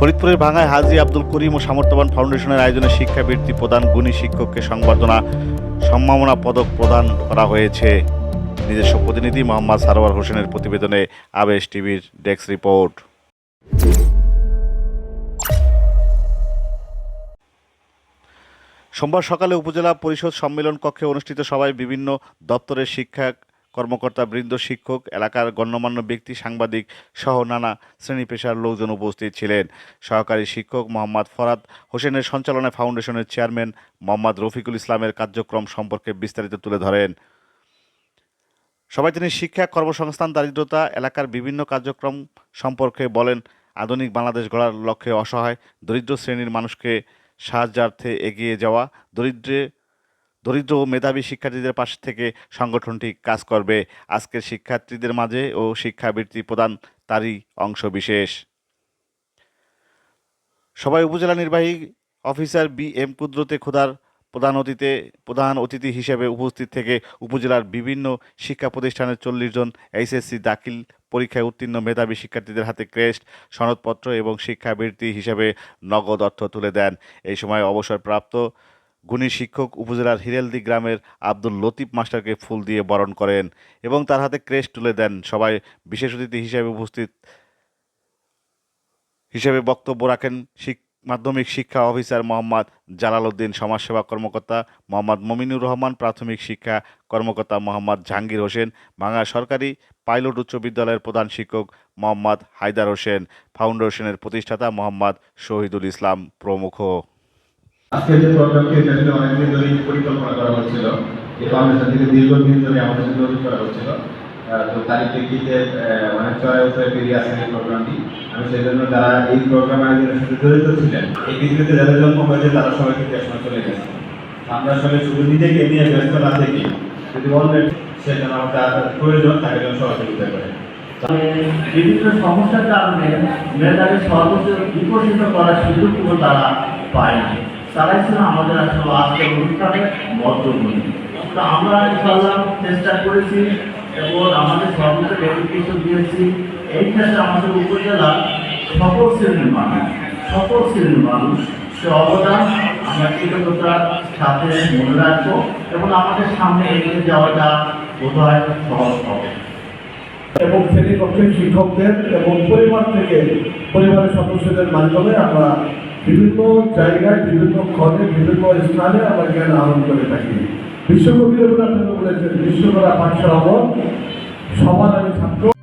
ফরিদপুরের ভাঙায় হাজি আব্দুল করিম ও সামর্থ্যবান ফাউন্ডেশনের আয়োজনে শিক্ষাবৃত্তি প্রদান, গুণী শিক্ষককে সংবর্ধনা, সম্মাননা পদক প্রদান করা হয়েছে। নিজস্ব প্রতিনিধি মোহাম্মদ সারোয়ার হোসেনের প্রতিবেদনে আবেশ টিভির ডেস্ক রিপোর্ট। সোমবার সকালে উপজেলা পরিষদ সম্মেলন কক্ষে অনুষ্ঠিত সভায় বিভিন্ন দপ্তরের শিক্ষা কর্মকর্তা, বৃন্দ, শিক্ষক, এলাকার গণ্যমান্য ব্যক্তি, সাংবাদিক সহ নানা শ্রেণি পেশার লোকজন উপস্থিত ছিলেন। সহকারী শিক্ষক মোহাম্মদ ফরাদ হোসেনের সঞ্চালনায় ফাউন্ডেশনের চেয়ারম্যান মোহাম্মদ রফিকুল ইসলামের কার্যক্রম সম্পর্কে বিস্তারিত তুলে ধরেন। সবাই তিনি শিক্ষা, কর্মসংস্থান, দারিদ্রতা, এলাকার বিভিন্ন কার্যক্রম সম্পর্কে বলেন, আধুনিক বাংলাদেশ গড়ার লক্ষ্যে অসহায়, দরিদ্র শ্রেণির মানুষকে সাহায্যার্থে এগিয়ে যাওয়া, দরিদ্রে দরিদ্র ও মেধাবী শিক্ষার্থীদের পাশ থেকে সংগঠনটি কাজ করবে। আজকের শিক্ষার্থীদের মাঝে ও শিক্ষাবৃত্তি প্রদান তারই অংশ বিশেষ। সবাই উপজেলা নির্বাহী অফিসার বি এম কুদরতে খোদার প্রধান অতিথে প্রধান অতিথি হিসেবে উপস্থিত থেকে উপজেলার বিভিন্ন শিক্ষা প্রতিষ্ঠানের চল্লিশ জন এইচএসসি দাখিল পরীক্ষায় উত্তীর্ণ মেধাবী শিক্ষার্থীদের হাতে ক্রেস্ট, সনদপত্র এবং শিক্ষাবৃত্তি হিসেবে নগদ অর্থ তুলে দেন। এই সময় অবসরপ্রাপ্ত গুণী শিক্ষক উপজেলার হিরেলদি গ্রামের আব্দুল লতিফ মাস্টারকে ফুল দিয়ে বরণ করেন এবং তার হাতে ক্রেস্ট তুলে দেন। সবাই বিশেষ অতিথি হিসেবে উপস্থিত হিসেবে বক্তব্য রাখেন শিক মাধ্যমিক শিক্ষা অফিসার মোহাম্মদ জালাল উদ্দিন সমাজসেবা কর্মকর্তা মোহাম্মদ মমিনুর রহমান, প্রাথমিক শিক্ষা কর্মকর্তা মোহাম্মদ জাহাঙ্গীর হোসেন ভাঙা সরকারি পাইলট উচ্চ বিদ্যালয়ের প্রধান শিক্ষক মোহাম্মদ হায়দার হোসেন, ফাউন্ডেশনের প্রতিষ্ঠাতা মোহাম্মদ শহীদুল ইসলাম প্রমুখ। আজকে যে প্রোগ্রামটি এটা ছিল অনেকদিন ধরেই পরিকল্পনা করা হচ্ছিল এই ফাউন্ডেশন থেকে দীর্ঘদিন ধরে আমাদের সাথে তৈরি করা হচ্ছিল তো তারই প্রেক্ষিতে অনেক চড়াই উত্তরে পেরিয়ে আসেন এই প্রোগ্রামটি আমি সেই জন্য যারা এই প্রোগ্রাম আয়োজনের সাথে জড়িত ছিলেন, এই পৃথিবীতে যাদের জন্ম হয়েছে, তারা সবাই কিন্তু একসময় চলে গেছে। আমরা আসলে শুধু নিজেকে নিয়ে ব্যস্ত না থেকে, যদি অন্যের সেটা আমার প্রয়োজন, তাকে যেন সহযোগিতা করে। বিভিন্ন সমস্যার কারণে মেধাকে সর্বোচ্চ বিকশিত করার সুযোগগুলো তারা পায়নি। তারাই ছিল আমাদের আসলে আজকের অনুষ্ঠানে মধ্যমণি তো আমরা ইনশাল্লাহ চেষ্টা করেছি এবং আমাদের সর্বোচ্চ ডেডিকেশন দিয়েছি। এই ক্ষেত্রে আমাদের উপজেলা সকল শ্রেণির মানুষ, সকল শ্রেণির মানুষ, সে অবদান আমরা কৃতজ্ঞতার সাথে মনে রাখব এবং আমাদের সামনে এগিয়ে যাওয়াটা বোধ হয় সহজ হবে। এবং শ্রেণীকক্ষের শিক্ষকদের এবং পরিবার থেকে পরিবারের সদস্যদের মাধ্যমে আমরা বিভিন্ন জায়গায়, বিভিন্ন ঘরে, বিভিন্ন স্থানে আমরা জ্ঞান আহরণ করে থাকি। বিশ্বকবি রবীন্দ্রনাথ বলেছেন, বিশ্বকলা পাঠশালা সবার আমি ছাত্র